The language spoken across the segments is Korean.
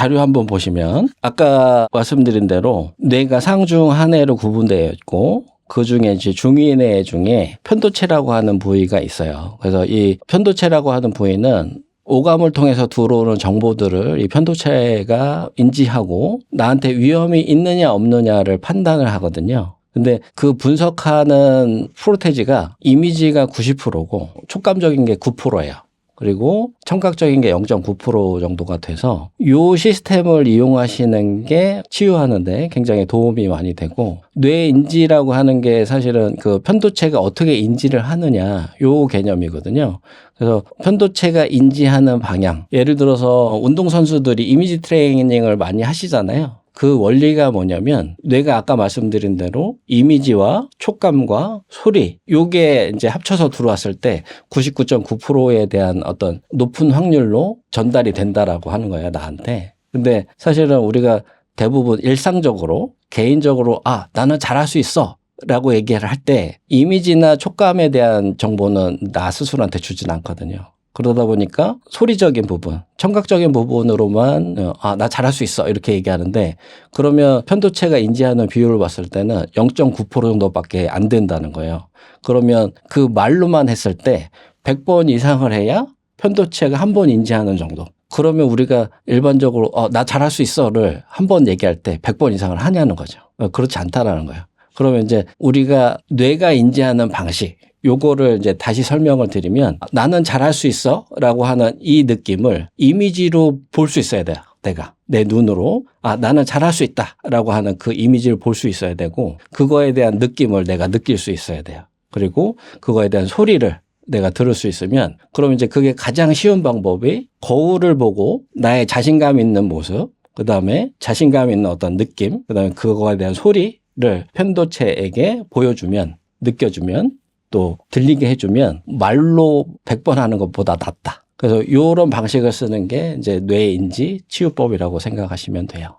자료 한번 보시면 아까 말씀드린 대로 뇌가 상중 하내로 구분되어 있고 그 중에 이제 중위뇌 중에 편도체라고 하는 부위가 있어요. 그래서 이 편도체라고 하는 부위는 오감을 통해서 들어오는 정보들을 이 편도체가 인지하고 나한테 위험이 있느냐 없느냐를 판단을 하거든요. 근데 그 분석하는 프로테지가 이미지가 90%고 촉감적인 게 9%예요. 그리고 청각적인 게 0.9% 정도가 돼서 요 시스템을 이용하시는 게 치유하는데 굉장히 도움이 많이 되고 뇌 인지라고 하는 게 사실은 그 편도체가 어떻게 인지를 하느냐 요 개념이거든요. 그래서 편도체가 인지하는 방향 예를 들어서 운동선수들이 이미지 트레이닝을 많이 하시잖아요. 그 원리가 뭐냐면 뇌가 아까 말씀드린 대로 이미지와 촉감과 소리 요게 이제 합쳐서 들어왔을 때 99.9%에 대한 어떤 높은 확률로 전달이 된다라고 하는 거예요 나한테. 근데 사실은 우리가 대부분 일상적으로 개인적으로 아 나는 잘할 수 있어. 라고 얘기를 할 때 이미지나 촉감에 대한 정보는 나 스스로한테 주진 않거든요. 그러다 보니까 소리적인 부분, 청각적인 부분으로만 어, 아, 나 잘할 수 있어 이렇게 얘기하는데 그러면 편도체가 인지하는 비율을 봤을 때는 0.9% 정도밖에 안 된다는 거예요. 그러면 그 말로만 했을 때 100번 이상을 해야 편도체가 한 번 인지하는 정도. 그러면 우리가 일반적으로 어, 나 잘할 수 있어를 한 번 얘기할 때 100번 이상을 하냐는 거죠. 어, 그렇지 않다라는 거예요. 그러면 이제 우리가 뇌가 인지하는 방식, 요거를 이제 다시 설명을 드리면 나는 잘할 수 있어 라고 하는 이 느낌을 이미지로 볼 수 있어야 돼요. 내가 내 눈으로 아 나는 잘할 수 있다라고 하는 그 이미지를 볼 수 있어야 되고 그거에 대한 느낌을 내가 느낄 수 있어야 돼요. 그리고 그거에 대한 소리를 내가 들을 수 있으면 그럼 이제 그게 가장 쉬운 방법이 거울을 보고 나의 자신감 있는 모습 그다음에 자신감 있는 어떤 느낌 그다음에 그거에 대한 소리를 편도체에게 보여주면 느껴주면 또 들리게 해주면 말로 100번 하는 것보다 낫다. 그래서 이런 방식을 쓰는 게 이제 뇌인지 치유법이라고 생각하시면 돼요.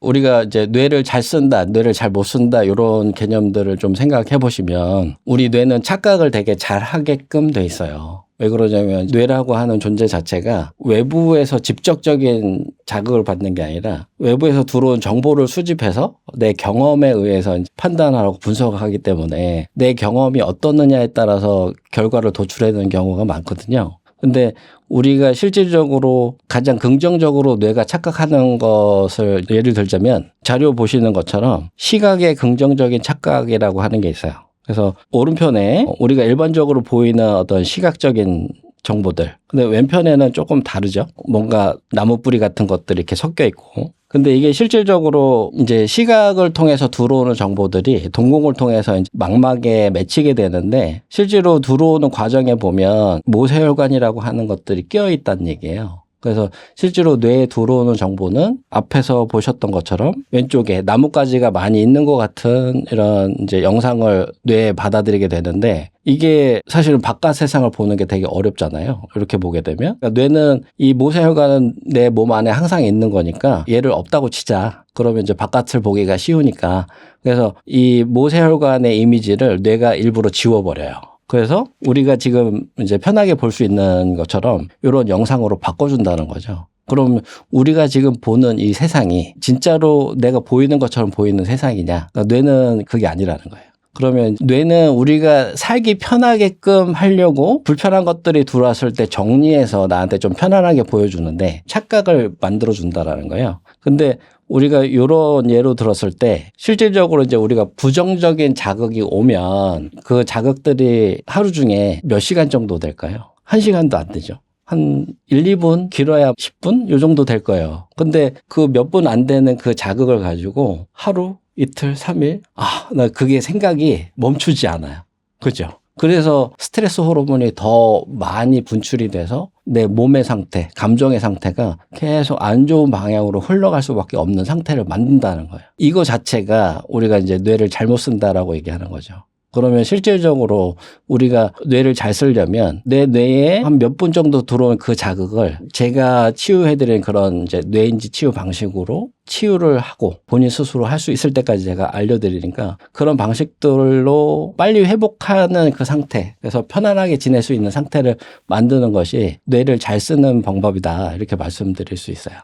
우리가 이제 뇌를 잘 쓴다, 뇌를 잘 못 쓴다 이런 개념들을 좀 생각해 보시면 우리 뇌는 착각을 되게 잘 하게끔 돼 있어요. 왜 그러냐면 뇌라고 하는 존재 자체가 외부에서 직접적인 자극을 받는 게 아니라 외부에서 들어온 정보를 수집해서 내 경험에 의해서 판단하고 분석하기 때문에 내 경험이 어떻느냐에 따라서 결과를 도출해내는 경우가 많거든요. 근데 우리가 실질적으로 가장 긍정적으로 뇌가 착각하는 것을 예를 들자면 자료 보시는 것처럼 시각의 긍정적인 착각이라고 하는 게 있어요. 그래서 오른편에 우리가 일반적으로 보이는 어떤 시각적인 정보들. 근데 왼편에는 조금 다르죠. 뭔가 나무 뿌리 같은 것들이 이렇게 섞여 있고. 근데 이게 실질적으로 이제 시각을 통해서 들어오는 정보들이 동공을 통해서 이제 망막에 맺히게 되는데 실제로 들어오는 과정에 보면 모세혈관이라고 하는 것들이 끼어 있다는 얘기예요. 그래서 실제로 뇌에 들어오는 정보는 앞에서 보셨던 것처럼 왼쪽에 나뭇가지가 많이 있는 것 같은 이런 이제 영상을 뇌에 받아들이게 되는데 이게 사실은 바깥 세상을 보는 게 되게 어렵잖아요. 이렇게 보게 되면. 그러니까 뇌는 이 모세혈관은 내 몸 안에 항상 있는 거니까 얘를 없다고 치자. 그러면 이제 바깥을 보기가 쉬우니까. 그래서 이 모세혈관의 이미지를 뇌가 일부러 지워버려요. 그래서 우리가 지금 이제 편하게 볼 수 있는 것처럼 이런 영상으로 바꿔준다는 거죠. 그럼 우리가 지금 보는 이 세상이 진짜로 내가 보이는 것처럼 보이는 세상이냐? 그러니까 뇌는 그게 아니라는 거예요. 그러면 뇌는 우리가 살기 편하게끔 하려고 불편한 것들이 들어왔을 때 정리해서 나한테 좀 편안하게 보여주는데 착각을 만들어 준다라는 거예요. 근데 우리가 이런 예로 들었을 때 실질적으로 이제 우리가 부정적인 자극이 오면 그 자극들이 하루 중에 몇 시간 정도 될까요? 한 시간도 안 되죠. 한 1, 2분 길어야 10분 요 정도 될 거예요. 근데 그 몇 분 안 되는 그 자극을 가지고 하루, 이틀, 3일 아, 나 그게 생각이 멈추지 않아요. 그죠? 그래서 스트레스 호르몬이 더 많이 분출이 돼서 내 몸의 상태, 감정의 상태가 계속 안 좋은 방향으로 흘러갈 수밖에 없는 상태를 만든다는 거예요. 이거 자체가 우리가 이제 뇌를 잘못 쓴다라고 얘기하는 거죠. 그러면 실질적으로 우리가 뇌를 잘 쓰려면 내 뇌에 한 몇 분 정도 들어온 그 자극을 제가 치유해드린 그런 이제 뇌인지 치유 방식으로 치유를 하고 본인 스스로 할 수 있을 때까지 제가 알려드리니까 그런 방식들로 빨리 회복하는 그 상태, 그래서 편안하게 지낼 수 있는 상태를 만드는 것이 뇌를 잘 쓰는 방법이다. 이렇게 말씀드릴 수 있어요.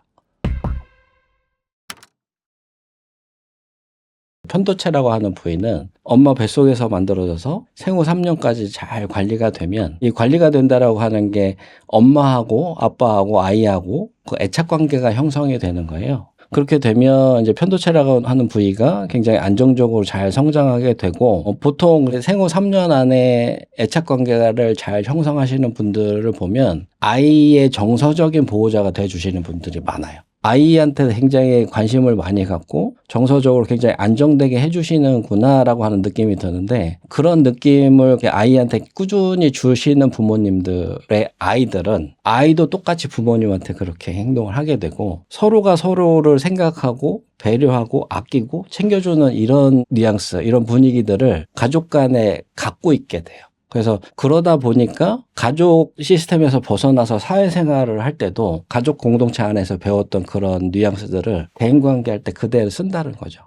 편도체라고 하는 부위는 엄마 뱃속에서 만들어져서 생후 3년까지 잘 관리가 되면 이 관리가 된다라고 하는 게 엄마하고 아빠하고 아이하고 그 애착 관계가 형성이 되는 거예요. 그렇게 되면 이제 편도체라고 하는 부위가 굉장히 안정적으로 잘 성장하게 되고 어, 보통 생후 3년 안에 애착 관계를 잘 형성하시는 분들을 보면 아이의 정서적인 보호자가 돼 주시는 분들이 많아요. 아이한테 굉장히 관심을 많이 갖고 정서적으로 굉장히 안정되게 해주시는구나라고 하는 느낌이 드는데 그런 느낌을 아이한테 꾸준히 주시는 부모님들의 아이들은 아이도 똑같이 부모님한테 그렇게 행동을 하게 되고 서로가 서로를 생각하고 배려하고 아끼고 챙겨주는 이런 뉘앙스, 이런 분위기들을 가족 간에 갖고 있게 돼요. 그래서 그러다 보니까 가족 시스템에서 벗어나서 사회생활을 할 때도 가족 공동체 안에서 배웠던 그런 뉘앙스들을 대인관계 할 때 그대로 쓴다는 거죠.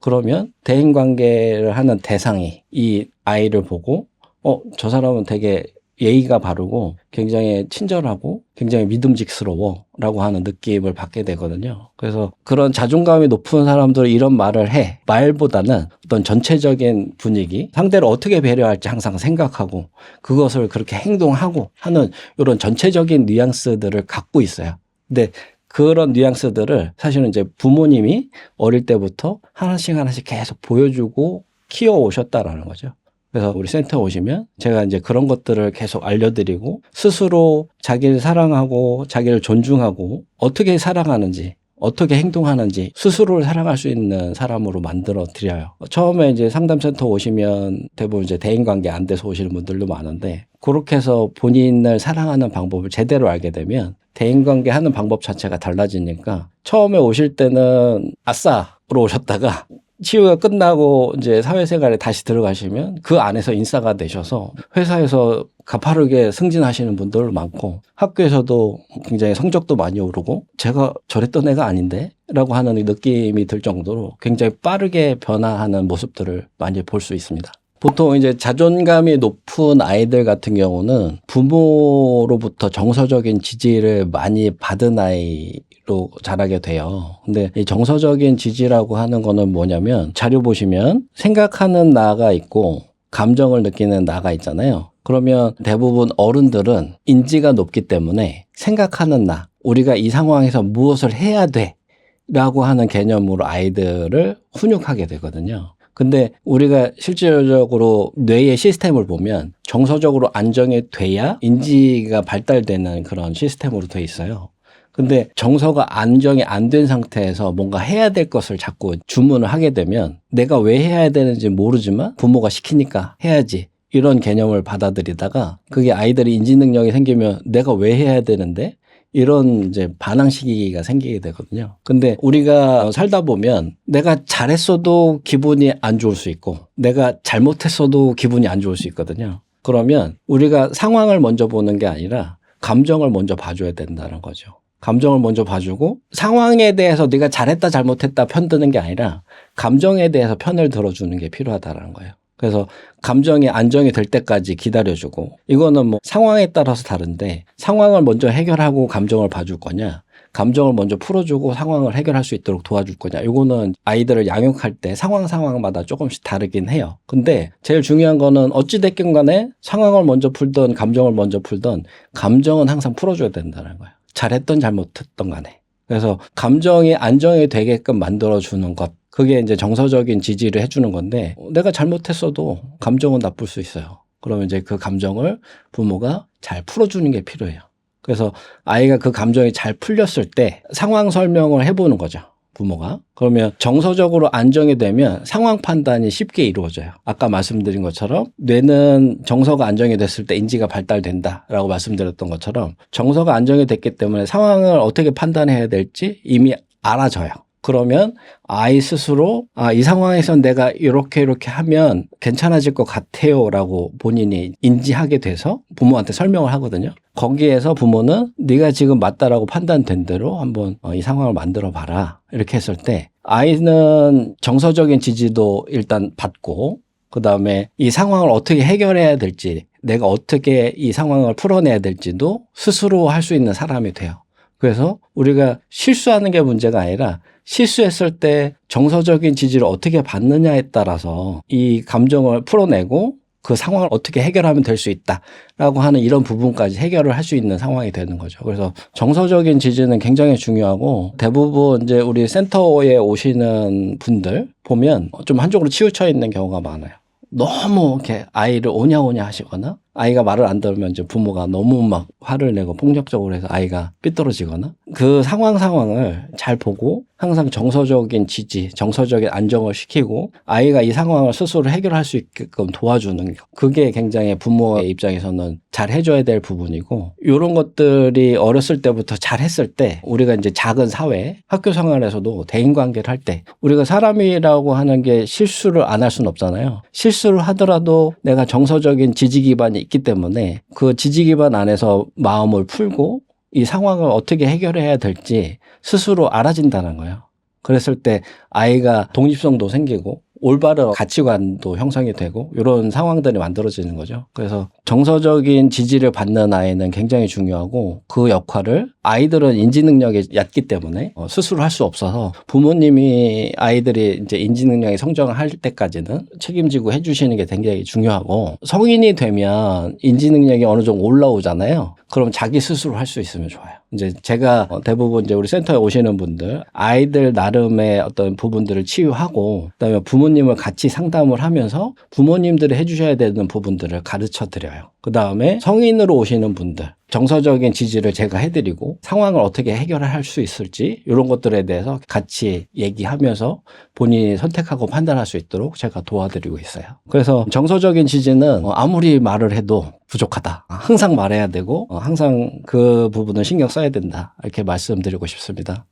그러면 대인관계를 하는 대상이 이 아이를 보고 어, 저 사람은 되게 예의가 바르고 굉장히 친절하고 굉장히 믿음직스러워 라고 하는 느낌을 받게 되거든요. 그래서 그런 자존감이 높은 사람들은 이런 말을 해. 말보다는 어떤 전체적인 분위기, 상대를 어떻게 배려할지 항상 생각하고 그것을 그렇게 행동하고 하는 이런 전체적인 뉘앙스들을 갖고 있어요. 근데 그런 뉘앙스들을 사실은 이제 부모님이 어릴 때부터 하나씩 하나씩 계속 보여주고 키워 오셨다라는 거죠. 그래서 우리 센터 오시면 제가 이제 그런 것들을 계속 알려드리고 스스로 자기를 사랑하고 자기를 존중하고 어떻게 사랑하는지 어떻게 행동하는지 스스로를 사랑할 수 있는 사람으로 만들어 드려요. 처음에 이제 상담센터 오시면 대부분 이제 대인관계 안 돼서 오시는 분들도 많은데 그렇게 해서 본인을 사랑하는 방법을 제대로 알게 되면 대인관계 하는 방법 자체가 달라지니까 처음에 오실 때는 아싸로 오셨다가 치유가 끝나고 이제 사회생활에 다시 들어가시면 그 안에서 인싸가 되셔서 회사에서 가파르게 승진하시는 분들 많고 학교에서도 굉장히 성적도 많이 오르고 제가 저랬던 애가 아닌데 라고 하는 느낌이 들 정도로 굉장히 빠르게 변화하는 모습들을 많이 볼 수 있습니다. 보통 이제 자존감이 높은 아이들 같은 경우는 부모로부터 정서적인 지지를 많이 받은 아이로 자라게 돼요. 근데 이 정서적인 지지라고 하는 거는 뭐냐면 자료 보시면 생각하는 나가 있고 감정을 느끼는 나가 있잖아요. 그러면 대부분 어른들은 인지가 높기 때문에 생각하는 나, 우리가 이 상황에서 무엇을 해야 돼 라고 하는 개념으로 아이들을 훈육하게 되거든요. 근데 우리가 실질적으로 뇌의 시스템을 보면 정서적으로 안정이 돼야 인지가 발달되는 그런 시스템으로 돼 있어요. 근데 정서가 안정이 안 된 상태에서 뭔가 해야 될 것을 자꾸 주문을 하게 되면 내가 왜 해야 되는지 모르지만 부모가 시키니까 해야지. 이런 개념을 받아들이다가 그게 아이들이 인지 능력이 생기면 내가 왜 해야 되는데 이런 이제 반항 시기가 생기게 되거든요. 근데 우리가 살다 보면 내가 잘했어도 기분이 안 좋을 수 있고 내가 잘못했어도 기분이 안 좋을 수 있거든요. 그러면 우리가 상황을 먼저 보는 게 아니라 감정을 먼저 봐줘야 된다는 거죠. 감정을 먼저 봐주고 상황에 대해서 네가 잘했다 잘못했다 편 드는 게 아니라 감정에 대해서 편을 들어주는 게 필요하다는 거예요. 그래서 감정이 안정이 될 때까지 기다려주고 이거는 뭐 상황에 따라서 다른데 상황을 먼저 해결하고 감정을 봐줄 거냐 감정을 먼저 풀어주고 상황을 해결할 수 있도록 도와줄 거냐 이거는 아이들을 양육할 때 상황 상황마다 조금씩 다르긴 해요. 근데 제일 중요한 거는 어찌됐든 간에 상황을 먼저 풀던 감정을 먼저 풀던 감정은 항상 풀어줘야 된다는 거예요. 잘했던 잘못했던 간에. 그래서 감정이 안정이 되게끔 만들어주는 것 그게 이제 정서적인 지지를 해주는 건데 내가 잘못했어도 감정은 나쁠 수 있어요. 그러면 이제 그 감정을 부모가 잘 풀어주는 게 필요해요. 그래서 아이가 그 감정이 잘 풀렸을 때 상황 설명을 해보는 거죠. 부모가. 그러면 정서적으로 안정이 되면 상황 판단이 쉽게 이루어져요. 아까 말씀드린 것처럼 뇌는 정서가 안정이 됐을 때 인지가 발달된다라고 말씀드렸던 것처럼 정서가 안정이 됐기 때문에 상황을 어떻게 판단해야 될지 이미 알아져요. 그러면 아이 스스로 아, 이 상황에서 내가 이렇게 이렇게 하면 괜찮아질 것 같아요라고 본인이 인지하게 돼서 부모한테 설명을 하거든요. 거기에서 부모는 네가 지금 맞다라고 판단된 대로 한번 어, 이 상황을 만들어 봐라. 이렇게 했을 때 아이는 정서적인 지지도 일단 받고 그 다음에 이 상황을 어떻게 해결해야 될지 내가 어떻게 이 상황을 풀어내야 될지도 스스로 할 수 있는 사람이 돼요. 그래서 우리가 실수하는 게 문제가 아니라 실수했을 때 정서적인 지지를 어떻게 받느냐에 따라서 이 감정을 풀어내고 그 상황을 어떻게 해결하면 될 수 있다라고 하는 이런 부분까지 해결을 할 수 있는 상황이 되는 거죠. 그래서 정서적인 지지는 굉장히 중요하고 대부분 이제 우리 센터에 오시는 분들 보면 좀 한쪽으로 치우쳐 있는 경우가 많아요. 너무 이렇게 아이를 오냐오냐 하시거나 아이가 말을 안 들으면 이제 부모가 너무 막 화를 내고 폭력적으로 해서 아이가 삐뚤어지거나 그 상황 상황을 잘 보고 항상 정서적인 지지, 정서적인 안정을 시키고 아이가 이 상황을 스스로 해결할 수 있게끔 도와주는 거. 그게 굉장히 부모의 입장에서는 잘 해줘야 될 부분이고 이런 것들이 어렸을 때부터 잘 했을 때 우리가 이제 작은 사회, 학교 생활에서도 대인 관계를 할 때 우리가 사람이라고 하는 게 실수를 안 할 수는 없잖아요. 실수를 하더라도 내가 정서적인 지지 기반이 있기 때문에 그 지지 기반 안에서 마음을 풀고 이 상황을 어떻게 해결해야 될지 스스로 알아진다는 거예요. 그랬을 때 아이가 독립성도 생기고 올바른 가치관도 형성이 되고 이런 상황들이 만들어지는 거죠. 그래서 정서적인 지지를 받는 아이는 굉장히 중요하고 그 역할을 아이들은 인지 능력이 얕기 때문에 어, 스스로 할 수 없어서 부모님이 아이들이 이제 인지 능력이 성장을 할 때까지는 책임지고 해주시는 게 굉장히 중요하고 성인이 되면 인지 능력이 어느 정도 올라오잖아요. 그럼 자기 스스로 할 수 있으면 좋아요. 이제 제가 어, 대부분 이제 우리 센터에 오시는 분들 아이들 나름의 어떤 부분들을 치유하고 그다음에 부모님을 같이 상담을 하면서 부모님들이 해주셔야 되는 부분들을 가르쳐 드려요. 그 다음에 성인으로 오시는 분들 정서적인 지지를 제가 해드리고 상황을 어떻게 해결할 수 있을지 이런 것들에 대해서 같이 얘기하면서 본인이 선택하고 판단할 수 있도록 제가 도와드리고 있어요. 그래서 정서적인 지지는 어, 아무리 말을 해도 부족하다. 항상 말해야 되고 어, 항상 그 부분을 신경 써야 된다. 이렇게 말씀드리고 싶습니다.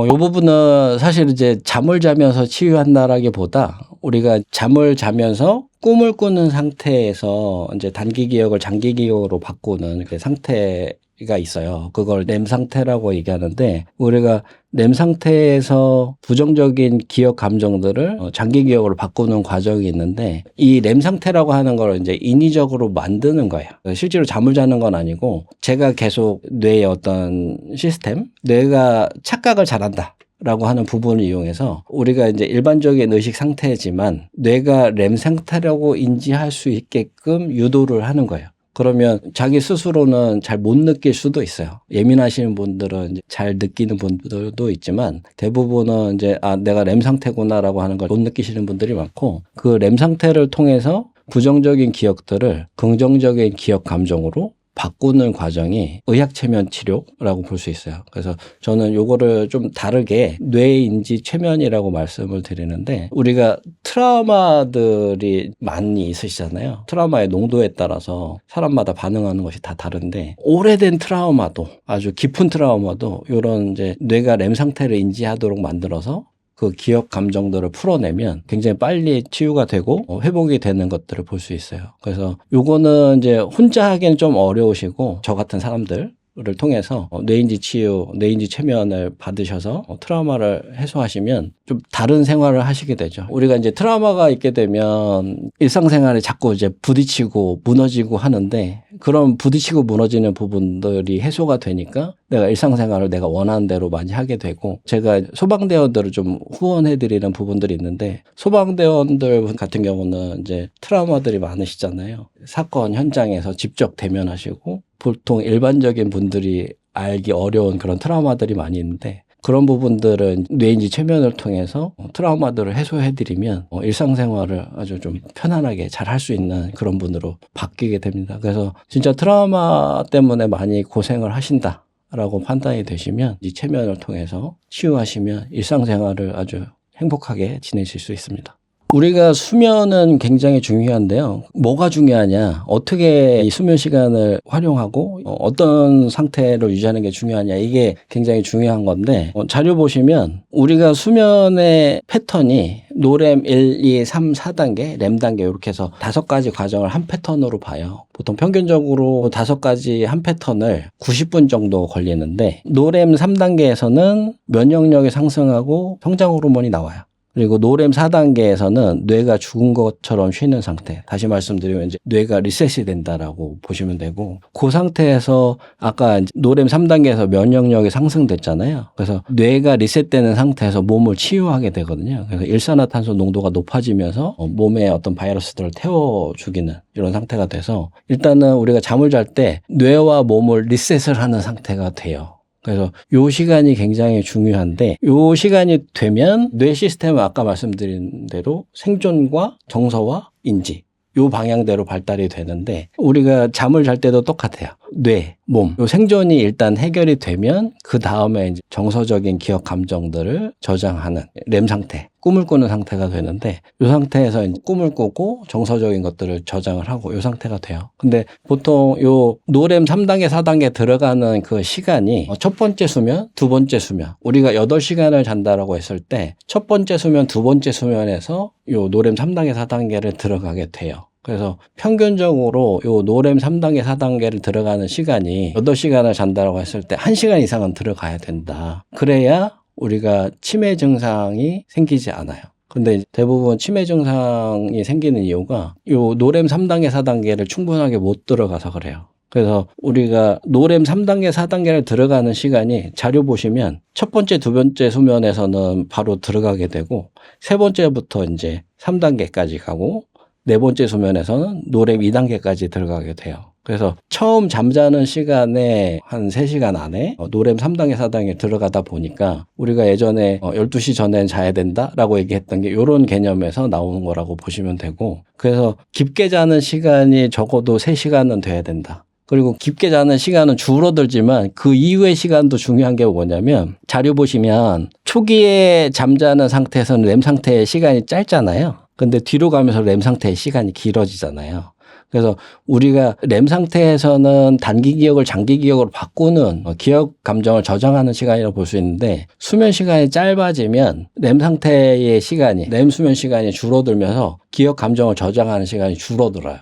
어, 이 부분은 사실 이제 잠을 자면서 치유한다라기보다 우리가 잠을 자면서 꿈을 꾸는 상태에서 이제 단기 기억을 장기 기억으로 바꾸는 그 상태 가 있어요. 그걸 렘 상태라고 얘기하는데 우리가 렘 상태에서 부정적인 기억 감정들을 어, 장기 기억으로 바꾸는 과정이 있는데 이렘 상태라고 하는 걸 이제 인위적으로 만드는 거예요. 실제로 잠을 자는 건 아니고 제가 계속 뇌의 어떤 시스템, 뇌가 착각을 잘한다. 라고 하는 부분을 이용해서 우리가 이제 일반적인 의식 상태지만 뇌가 렘 상태라고 인지할 수 있게끔 유도를 하는 거예요. 그러면 자기 스스로는 잘 못 느낄 수도 있어요. 예민하시는 분들은 잘 느끼는 분들도 있지만 대부분은 이제 아 내가 렘 상태구나라고 하는 걸 못 느끼시는 분들이 많고 그렘 상태를 통해서 부정적인 기억들을 긍정적인 기억 감정으로 바꾸는 과정이 의학 최면 치료라고 볼 수 있어요. 그래서 저는 요거를 좀 다르게 뇌인지 최면이라고 말씀을 드리는데 우리가 트라우마들이 많이 있으시잖아요. 트라우마의 농도에 따라서 사람마다 반응하는 것이 다 다른데 오래된 트라우마도 아주 깊은 트라우마도 요런 이제 뇌가 렘 상태를 인지하도록 만들어서 그 기억 감정들을 풀어내면 굉장히 빨리 치유가 되고 어, 회복이 되는 것들을 볼 수 있어요. 그래서 요거는 이제 혼자 하기는 좀 어려우시고 저 같은 사람들 를 통해서 어, 뇌인지 치유, 뇌인지 최면을 받으셔서 어, 트라우마를 해소하시면 좀 다른 생활을 하시게 되죠. 우리가 이제 트라우마가 있게 되면 일상생활에 자꾸 이제 부딪히고 무너지고 하는데 그런 부딪히고 무너지는 부분들이 해소가 되니까 내가 일상생활을 내가 원하는 대로 많이 하게 되고 제가 소방대원들을 좀 후원해 드리는 부분들이 있는데 소방대원들 같은 경우는 이제 트라우마들이 많으시잖아요. 사건 현장에서 직접 대면하시고 보통 일반적인 분들이 알기 어려운 그런 트라우마들이 많이 있는데 그런 부분들은 뇌인지 최면을 통해서 트라우마들을 해소해드리면 어, 일상생활을 아주 좀 편안하게 잘 할 수 있는 그런 분으로 바뀌게 됩니다. 그래서 진짜 트라우마 때문에 많이 고생을 하신다. 라고 판단이 되시면 이 최면을 통해서 치유하시면 일상생활을 아주 행복하게 지내실 수 있습니다. 우리가 수면은 굉장히 중요한데요. 뭐가 중요하냐? 어떻게 이 수면 시간을 활용하고 어, 어떤 상태로 유지하는 게 중요하냐? 이게 굉장히 중요한 건데 어, 자료 보시면 우리가 수면의 패턴이 노렘 1, 2, 3, 4단계, 램 단계 이렇게 해서 다섯 가지 과정을 한 패턴으로 봐요. 보통 평균적으로 다섯 가지 한 패턴을 90분 정도 걸리는데 노렘 3단계에서는 면역력이 상승하고 성장 호르몬이 나와요. 그리고 노렘 4단계에서는 뇌가 죽은 것처럼 쉬는 상태. 다시 말씀드리면 이제 뇌가 리셋이 된다라고 보시면 되고 그 상태에서 아까 노렘 3단계에서 면역력이 상승됐잖아요. 그래서 뇌가 리셋되는 상태에서 몸을 치유하게 되거든요. 그래서 일산화탄소 농도가 높아지면서 어, 몸에 어떤 바이러스들을 태워 죽이는 이런 상태가 돼서 일단은 우리가 잠을 잘 때 뇌와 몸을 리셋을 하는 상태가 돼요. 그래서 요 시간이 굉장히 중요한데 요 시간이 되면 뇌 시스템은 아까 말씀드린 대로 생존과 정서와 인지 요 방향대로 발달이 되는데 우리가 잠을 잘 때도 똑같아요. 뇌, 몸. 요 생존이 일단 해결이 되면 그 다음에 정서적인 기억 감정들을 저장하는 렘 상태, 꿈을 꾸는 상태가 되는데 요 상태에서 꿈을 꾸고 정서적인 것들을 저장을 하고 요 상태가 돼요. 근데 보통 요 노렘 3단계, 4단계 들어가는 그 시간이 첫 번째 수면, 두 번째 수면. 우리가 8시간을 잔다라고 했을 때 첫 번째 수면, 두 번째 수면에서 요 노렘 3단계, 4단계를 들어가게 돼요. 그래서 평균적으로 요 노렘 3단계, 4단계를 들어가는 시간이 8시간을 잔다라고 했을 때 1시간 이상은 들어가야 된다. 그래야 우리가 치매 증상이 생기지 않아요. 근데 대부분 치매 증상이 생기는 이유가 요 노렘 3단계, 4단계를 충분하게 못 들어가서 그래요. 그래서 우리가 노렘 3단계, 4단계를 들어가는 시간이 자료 보시면 첫 번째, 두 번째 수면에서는 바로 들어가게 되고 세 번째부터 이제 3단계까지 가고 네 번째 수면에서는 노렘 2단계까지 들어가게 돼요. 그래서 처음 잠자는 시간에 한 3시간 안에 어, 노렘 3단계, 4단계 들어가다 보니까 우리가 예전에 12시 전엔 자야 된다라고 얘기했던 게 이런 개념에서 나오는 거라고 보시면 되고 그래서 깊게 자는 시간이 적어도 3시간은 돼야 된다. 그리고 깊게 자는 시간은 줄어들지만 그 이후의 시간도 중요한 게 뭐냐면 자료 보시면 초기에 잠자는 상태에서는 렘 상태의 시간이 짧잖아요. 근데 뒤로 가면서 렘 상태의 시간이 길어지잖아요. 그래서 우리가 렘 상태에서는 단기 기억을 장기 기억으로 바꾸는 어, 기억 감정을 저장하는 시간이라고 볼 수 있는데 수면 시간이 짧아지면 렘 상태의 시간이 렘 수면 시간이 줄어들면서 기억 감정을 저장하는 시간이 줄어들어요.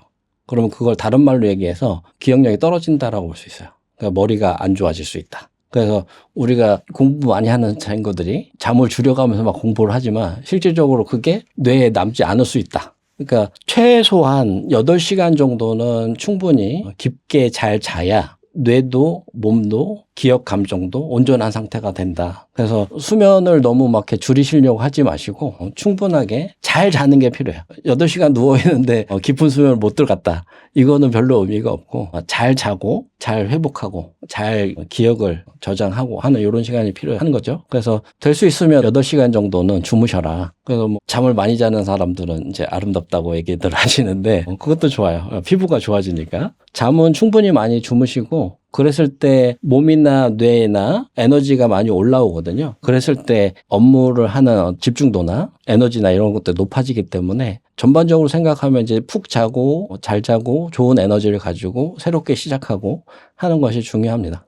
그러면 그걸 다른 말로 얘기해서 기억력이 떨어진다라고 볼 수 있어요. 그러니까 머리가 안 좋아질 수 있다. 그래서 우리가 공부 많이 하는 친구들이 잠을 줄여가면서 막 공부를 하지만 실질적으로 그게 뇌에 남지 않을 수 있다. 그러니까 최소한 8시간 정도는 충분히 깊게 잘 자야 뇌도 몸도 기억 감정도 온전한 상태가 된다. 그래서 수면을 너무 막 이렇게 줄이시려고 하지 마시고 충분하게 잘 자는 게 필요해요. 8시간 누워 있는데 깊은 수면을 못 들어갔다. 이거는 별로 의미가 없고 잘 자고 잘 회복하고 잘 기억을 저장하고 하는 이런 시간이 필요한 거죠. 그래서 될 수 있으면 8시간 정도는 주무셔라. 그래서 뭐 잠을 많이 자는 사람들은 이제 아름답다고 얘기들 하시는데 그것도 좋아요. 피부가 좋아지니까. 잠은 충분히 많이 주무시고 그랬을 때 몸이나 뇌나 에너지가 많이 올라오거든요. 그랬을 때 업무를 하는 집중도나 에너지나 이런 것들 높아지기 때문에 전반적으로 생각하면 이제 푹 자고 잘 자고 좋은 에너지를 가지고 새롭게 시작하고 하는 것이 중요합니다.